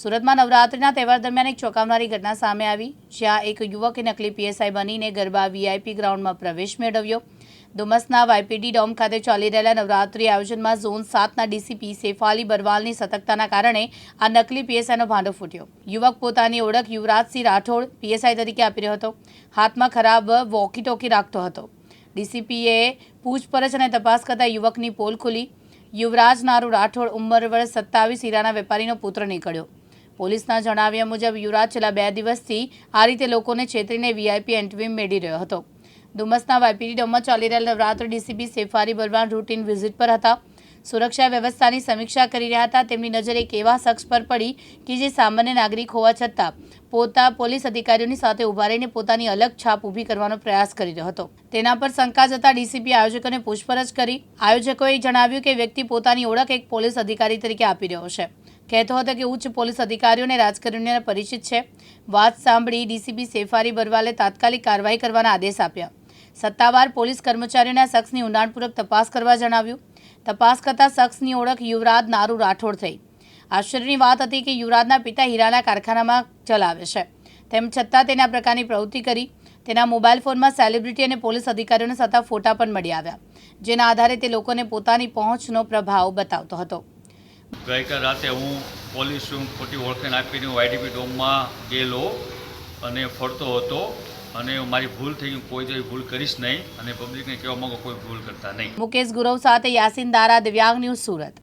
સુરતમાં નવરાત્રિના તહેવાર દરમિયાન એક ચોંકાવનારી ઘટના સામે આવી, જ્યાં એક યુવકે નકલી પીએસઆઈ બનીને ગરબા વીઆઈપી ગ્રાઉન્ડમાં પ્રવેશ મેળવ્યો. ડુમસના વાયપીડી ડોમ ખાતે ચાલી રહેલા નવરાત્રિ આયોજનમાં ઝોન સાતના ડીસીપી સેફાલી બરવાલની સતર્કતાના કારણે આ નકલી પીએસઆઈનો ભાંડો ફૂટ્યો. યુવક પોતાની ઓળખ યુવરાજસિંહ રાઠોડ પીએસઆઈ તરીકે આપી રહ્યો હતો. હાથમાં ખરાબ વોકી ટોકી રાખતો હતો. ડીસીપીએ પૂછપરછ અને તપાસ કરતા યુવકની પોલ ખુલી. યુવરાજ નારુ રાઠોડ ઉંમર વર્ષ સત્તાવીસ, હીરાના વેપારીનો પુત્ર નીકળ્યો. પોલીસના જણાવ્યા મુજબ યુવરાજ છેલ્લા બે દિવસથી આ રીતે લોકોને છેતરીને વીઆઈપી એન્ટ્રી મેળવી રહ્યો હતો. ડુમસના વાયપીડી ડોમમાં ચાલી રહેલ નવરાત્ર ડીસીપી સેફારી બરવાન રૂટીન વિઝિટ પર હતા. સુરક્ષા વ્યવસ્થાની સમીક્ષા કરી રહ્યા હતા. તેમની નજર એક એવા શખ્સ પર પડી કે જે સામાન્ય નાગરિક હોવા છતાં પોતા પોલીસ અધિકારીઓની સાથે ઊભા રહીને પોતાની અલગ છાપ ઊભી કરવાનો પ્રયાસ કરી રહ્યો હતો. તેના પર શંકા જતા ડીસીપી આયોજકોને પૂછપરછ કરી આયોજકોએ જણાવ્યું કે વ્યક્તિ પોતાની ઓળખ એક પોલીસ અધિકારી તરીકે આપી રહ્યો છે. કહેતો હતો કે ઉચ્ચ પોલીસ અધિકારીઓને રાજકારણીઓને પરિચિત છે. વાત સાંભળી ડીસીપી સેફારી બરવાલે તાત્કાલિક કાર્યવાહી કરવાના આદેશ આપ્યા. સત્તાવાર પોલીસ કર્મચારીઓને આ શખ્સની ઊંડાણપૂર્વક તપાસ કરવા જણાવ્યું. તપાસ કરતા શખ્સની ઓળખ યુવરાજ નારુ રાઠોડ થઈ. આશ્ચર્યની વાત હતી કે યુવરાજના પિતા હીરાના કારખાનામાં ચલાવે છે. તેમ છતાં તેને આ પ્રકારની પ્રવૃત્તિ કરી. તેના મોબાઈલ ફોનમાં સેલિબ્રિટી અને પોલીસ અધિકારીઓને સતા ફોટા પણ મળી આવ્યા, જેના આધારે તે લોકોને પોતાની પહોંચનો પ્રભાવ બતાવતો હતો. ગઈકાલ રાતે હું પોલીસ ખોટી ઓળખાણ આપીને હું આઈડીપી ડોમમાં ગયેલો અને ફરતો હતો. અને મારી ભૂલ થઈ ગઈ, કોઈ જેવી ભૂલ કરીશ નહીં અને પબ્લિકને કહેવા માંગુ કોઈ ભૂલ કરતા નહીં. મુકેશ ગુરવ સાથે યાસીન દારા, દિવ્યાંગ ન્યૂઝ સુરત.